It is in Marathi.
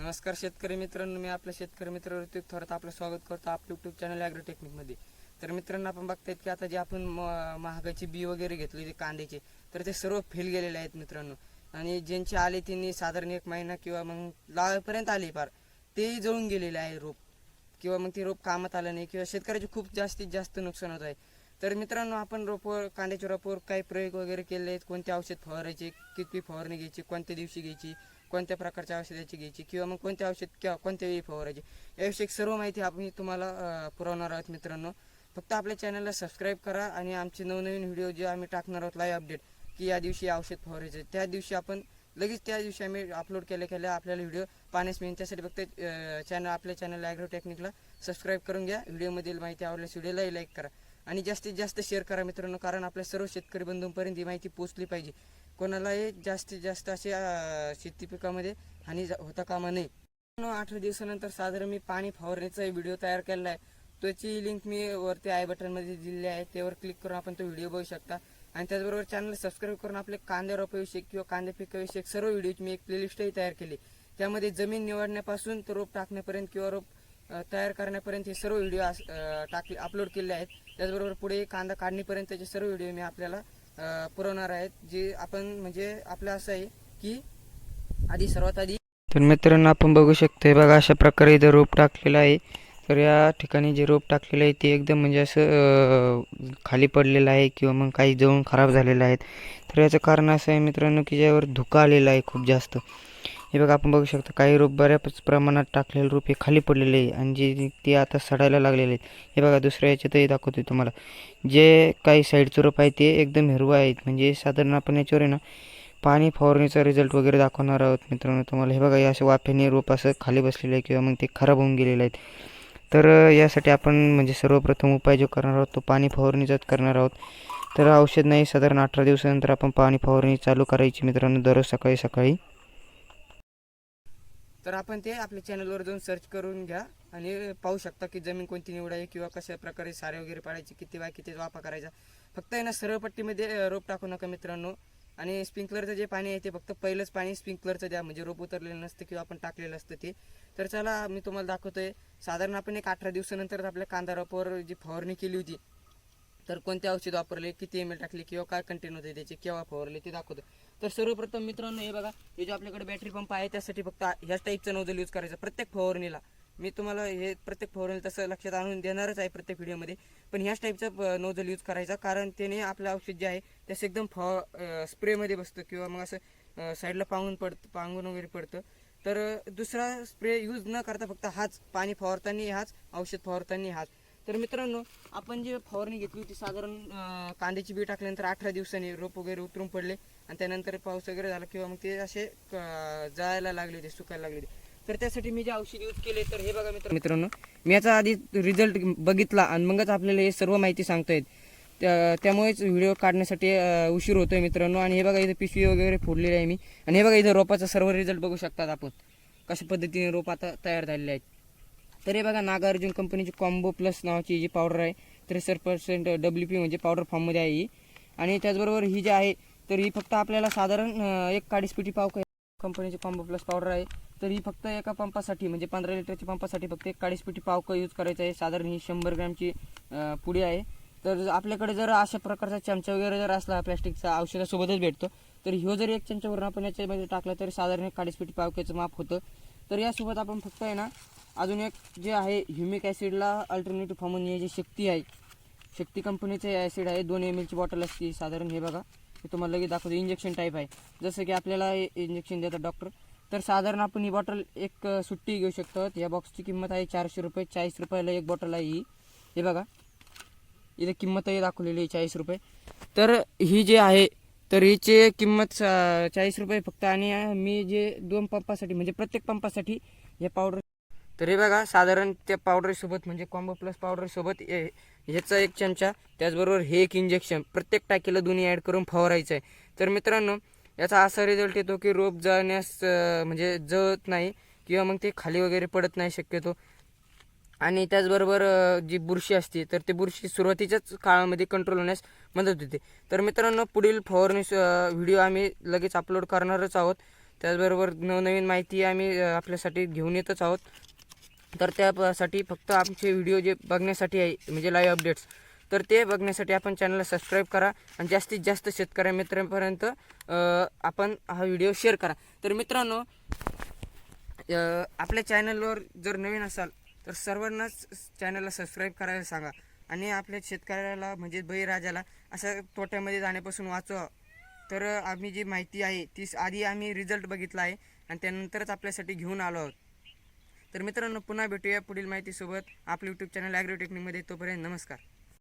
नमस्कार शेतकरी मित्रांनो मी आपल्या शेतकरी मित्र ऋतिक थोरात आपलं स्वागत करतो आपलं युट्यूब चॅनल ॲग्रोटेक्निकमध्ये तर मित्रांनो आपण बघतायत की आता जे आपण म- महागाची बी वगैरे घेतली ते कांद्याचे तर ते सर्व फेल गेलेले आहेत मित्रांनो. आणि ज्यांचे आले त्यांनी साधारण एक महिना किंवा मग लावापर्यंत आले फार ते जळून गेलेले आहे रोप. किंवा मग ते रोप कामात आलं नाही किंवा शेतकऱ्याचे खूप जास्तीत जास्त नुकसान होत आहे. तर मित्रांनो आपण रोपवर कांद्याच्या रोपवर काही प्रयोग वगैरे केले आहेत? कोणते औषध फवारायचे किती फवारणी घ्यायची कोणत्या दिवशी घ्यायची? कोणत्या प्रकारच्या औषधाची घ्यायची किंवा मग कोणते औषध किंवा कोणत्या वेळी फवारायचे. याविषयी सर्व माहिती आपण तुम्हाला पुरवणार आहोत मित्रांनो. फक्त आपल्या चॅनलला सबस्क्राईब करा आणि आमचे नवनवीन व्हिडिओ जे आम्ही टाकणार आहोत लाईव्ह अपडेट की या दिवशी औषध फवारायचं. त्या दिवशी आपण लगेच त्या दिवशी आम्ही अपलोड केल्या केल्या आपल्याला व्हिडिओ पाहण्यास मिळेल. त्यासाठी फक्त चॅनल आपल्या चॅनल ॲग्रो टेक्निकला सबस्क्राईब करून घ्या. व्हिडिओमधील माहिती आवडल्यास व्हिडिओलाही लाईक करा. आणि जास्तीत जास्त शेअर करा मित्रांनो कारण आपल्या सर्व शेतकरी बंधूंपर्यंत ही माहिती पोचली पाहिजे. कोणालाही जास्तीत जास्त असे शेती पिकामध्ये हानी जा- होता कामा नये. आठ दिवसानंतर साधारण मी पाणी फवारणीचा व्हिडिओ तयार केलेला आहे. त्याची लिंक मी वरती आय बटनमध्ये दिलेली आहे. त्यावर क्लिक करून आपण तो व्हिडिओ बघू शकता. आणि त्याचबरोबर चॅनल सबस्क्राईब करून आपले कांद्या रोपाविषयी किंवा कांद्या पिकाविषयी सर्व व्हिडिओची मी एक प्लेलिस्टही तयार केली. त्यामध्ये जमीन निवडण्यापासून तर रोप टाकण्यापर्यंत किंवा रोप तयार करण्यापर्यंत हे सर्व व्हिडिओ टाकले अपलोड केले आहेत. त्याचबरोबर पुढे कांदा काढणीपर्यंतचे सर्व व्हिडिओ मी आपल्याला पुरवणार आहेत जे आपण म्हणजे आपलं असं आहे की आधी सर्वात आधी तर मित्रांनो आपण बघू शकतोय बघा अशा प्रकारे इथं रोप टाकलेलं आहे. तर या ठिकाणी जे रोप टाकलेलं आहे ते एकदम म्हणजे असं खाली पडलेलं आहे किंवा मग काही जळून खराब झालेलं आहेत तर याचं कारण असं आहे मित्रांनो की ज्यावर धुका आलेला आहे खूप जास्त. हे बघा आपण बघू शकता काही रोप बऱ्याच प्रमाणात टाकलेले रोप हे खाली पडलेले आहे आणि जे ते आता सडायला लागलेले आहेत. हे बघा दुसऱ्या याच्यातही दाखवतोय तुम्हाला. जे काही साईडचं रोप आहे ते एकदम हिरवं आहेत. म्हणजे साधारण आपण याच्यावर आहे ना पाणी फवारणीचा रिझल्ट वगैरे दाखवणार आहोत मित्रांनो तुम्हाला. हे बघा हे असं वाफेने रोप असं खाली बसलेलं आहे किंवा मग ते खराब होऊन गेलेले आहेत. तर यासाठी आपण म्हणजे सर्वप्रथम उपाय जो करणार आहोत तो पाणी फवारणीचाच करणार आहोत. तर औषध नाही साधारण अठरा दिवसानंतर आपण पाणी फवारणी चालू करायची मित्रांनो दररोज सकाळी सकाळी. तर आपण ते आपल्या चॅनलवर जाऊन सर्च करून घ्या आणि पाहू शकता की जमीन कोणती निवडायची किंवा कशा प्रकारे सारे वगैरे पाडायचे किती बाय किती वाफा करायचा. फक्त आहे ना सरळ पट्टीमध्ये रोप टाकू नका मित्रांनो. आणि स्प्रिंकलरचं जे पाणी आहे ते फक्त पहिलंच पाणी स्प्रिंकलरचं द्या. म्हणजे रोप उतरलेलं नसतं किंवा आपण टाकलेलं असतं ते. तर चला मी तुम्हाला दाखवतोय. साधारण आपण एक अठरा दिवसानंतर आपल्या कांदा रोपावर जी फवारणी केली होती तर कोणते औषध वापरले किती एम एल टाकले किंवा काय कंटेन होते त्याचे केव्हा फवारले ते दाखवतो. तर सर्वप्रथम मित्रांनो हे बघा हे जो आपल्याकडे बॅटरी पंप आहे त्यासाठी फक्त ह्याच टाईपचं नोजल यूज करायचं प्रत्येक फवारणीला. मी तुम्हाला हे प्रत्येक फवारणीला तसं लक्षात आणून देणारच आहे प्रत्येक व्हिडिओमध्ये पण ह्याच टाईपचं नोजल यूज करायचा कारण त्याने आपलं औषध जे आहे त्याचं एकदम फवा स्प्रेमध्ये बसतं किंवा मग असं साईडला पांगून पडतं पांगून वगैरे पडतं. तर दुसरा स्प्रे यूज न करता फक्त हाच पाणी फवारताना हाच औषध फवारताना हाच. तर मित्रांनो आपण जे फवारणी घेतली होती साधारण कांद्याची बी टाकल्यानंतर अठरा दिवसांनी रोप वगैरे उतरून पडले आणि त्यानंतर पाऊस वगैरे झाला किंवा मग ते असे क- जळायला लागले होते सुकायला लागले होते. तर त्यासाठी मी जे औषध यूज केले तर हे बघा मित्र मित्रांनो मी याचा आधी रिझल्ट बघितला आणि मगच आपल्याला हे सर्व माहिती सांगतायत. त्या- त्यामुळेच व्हिडिओ काढण्यासाठी उशीर उशीर होतोय मित्रांनो. आणि हे बघा इथं पिशवी वगैरे फोडलेली आहे मी. आणि हे बघा इथं रोपाचा सर्व रिझल्ट बघू शकतात आपण. कशा पद्धतीने रोप आता तयार झालेले आहेत. तर हे बघा नागार्जुन कंपनीची कॉम्बो प्लस नावाची जी पावडर आहे त्रेसष्ट पर्सेंट डब्ल्यू पी म्हणजे पावडर फॉर्ममध्ये आहे ही. आणि त्याचबरोबर ही जी आहे तर ही फक्त आपल्याला साधारण एक काडीस पिटी पाव कंपनीची कॉम्बो प्लस पावडर आहे. तर ही फक्त एका पंपासाठी म्हणजे पंधरा लिटरच्या पंपासाठी फक्त एक काडीस पिटी पाव यूज करायचं आहे. साधारण ही शंभर ग्रॅमची पुडी आहे. तर आपल्याकडे जर अशा प्रकारचा चमचा वगैरे जर असला प्लॅस्टिकचा औषधासोबतच भेटतो तर ह्यो जर एक चमचावरून आपण याच्यामध्ये टाकला तरी साधारण एक काडीस पिटी पावक्याचं माप होतं. तर यासोबत आपण फक्त आहे ना अजून एक जे आहे ह्युमिक ॲसिडला अल्टरनेटिव्ह फॉर्म म्हणून जी शक्ती आहे. शक्ती कंपनीचं ॲसिड आहे दोन एम एलची बॉटल असते साधारण हे बघा. हे तुम्हाला लगेच दाखवतो इंजेक्शन टाईप आहे. जसं की आपल्याला इंजेक्शन देतात डॉक्टर तर साधारण आपण ही बॉटल एक सुट्टी घेऊ शकतो. या बॉक्सची किंमत आहे चारशे रुपये चाळीस रुपयाला एक बॉटल आहे ही. हे बघा. इथं किंमतही दाखवलेली आहे चाळीस रुपये. तर ही जी आहे तर हिचे किंमत चाळीस रुपये फक्त. आणि मी जे दोन पंपासाठी म्हणजे प्रत्येक पंपासाठी हे पावडर तर हे बघा साधारण त्या पावडरसोबत म्हणजे कॉम्बो प्लस पावडरसोबत ए ह्याचा एक चमचा त्याचबरोबर हे एक इंजेक्शन प्रत्येक टाकीला दोन्ही ॲड करून फवारायचं आहे. तर मित्रांनो याचा असा रिझल्ट येतो की रोप जळण्यास म्हणजे जळत नाही किंवा मग ते खाली वगैरे पडत नाही शक्यतो. आणि त्याचबरोबर जी बुरशी असते तर ती बुरशी सुरुवातीच्याच काळामध्ये कंट्रोल होण्यास मदत होते. तर मित्रांनो पुढील फवारणी व्हिडिओ आम्ही लगेच अपलोड करणारच आहोत. त्याचबरोबर नवनवीन माहिती आम्ही आपल्यासाठी घेऊन येतच आहोत. तर त्यासाठी फक्त आमचे व्हिडिओ जे बघण्यासाठी आहे म्हणजे लाईव्ह अपडेट्स तर ते बघण्यासाठी आपण चॅनलला सबस्क्राईब करा आणि जास्तीत जास्त शेतकऱ्या मित्रांपर्यंत आपण हा व्हिडिओ शेअर करा. तर मित्रांनो आपल्या चॅनलवर जर नवीन असाल तर सर्वांनाच चॅनलला सबस्क्राईब करायला सांगा. आणि आपल्या शेतकऱ्याला म्हणजे बळीराजाला अशा तोट्यामध्ये जाण्यापासून वाचवा. तर आम्ही जी माहिती आहे ती आधी आम्ही रिझल्ट बघितला आहे आणि त्यानंतरच आपल्यासाठी घेऊन आलो आहोत. तर मित्रांनो पुन्हा भेटूया पुढील माहितीसोबत. आपलं यूट्यूब चॅनल ॲग्रो टेक्निकमध्ये तोपर्यंत नमस्कार.